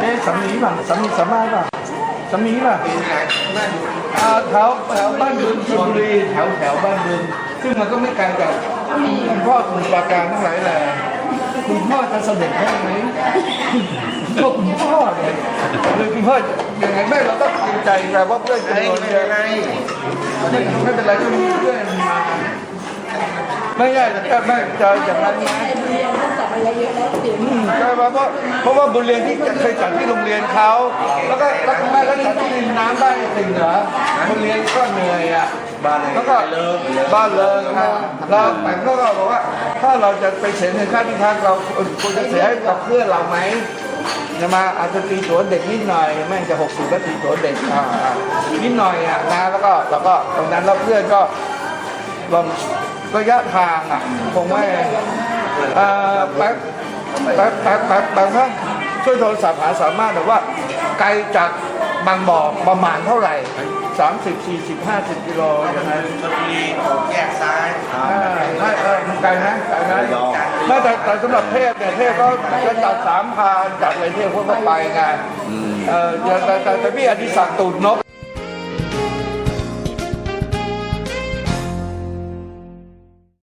เอ๊ะสามีป่ะสามีสามารถป่ะสามีป่ะอ่าแถวแถวบ้านบึงชลบุรีแถวแถวบ้านบึงซึ่งมันก็ไม่ไกลจากคุณพ่อสมุทรปราการทั้งหลายแหละ คุณพ่อจะเสด็จได้ไหมก็คุณพ่อเนี่ยคือคุณพ่อยังไงแม่เราต้องเกรงใจแต่ว่าเพื่อนจำนวนเยอะไม่ไม่เป็นไรก็มีเพื่อนมาไม่ใช่แต่แม่จะอย่างนั้นนะอืมใช่ไหมเพราะเพราะว่าบุญเรียนที่เคยจัดที่โรงเรียนเขาแล้วก็แล้วคุณแม่ก็จัดที่ริมน้ำได้จริงเหรอบุญเรียนก็เหนื่อยอะบ้านไหนแล้วก็บ้านเลิงนะเราแต่ก็บอกว่า ถ้าเราจะไปเสียเงินค่าที่พักเราควรจะเสียให้กับเพื่อนเราไหมจะมาอาจจะตีตัวเด็กนิดหน่อยแม่งจะหกสิบก็ตีตัวเด็กอ่านิดหน่อยอะนะแล้วก็แล้วก็ตรงนั้นแล้วเพื่อนก็ลองระยะทางอะคงไม่เอ่อแป๊บแป๊บแป๊บแป๊บแป๊บช่วยโทรศัพท์หาสามารถแบบว่าไกลจาก บางบ่อประมาณเท่าไหร่ 30 40 50กิโลอย่างนั้นชลบุรีแยกซ้ายอ่าไม่เออมันไกลนะไกลนะไม่แต่แต่สำหรับเทพเนี่ยเทพก็จะจัดสามพานจัดอะไรเทพพวกก็ไปไงเออแต่แต่แต่แต่พี่อธิศักดิ์ตูดนก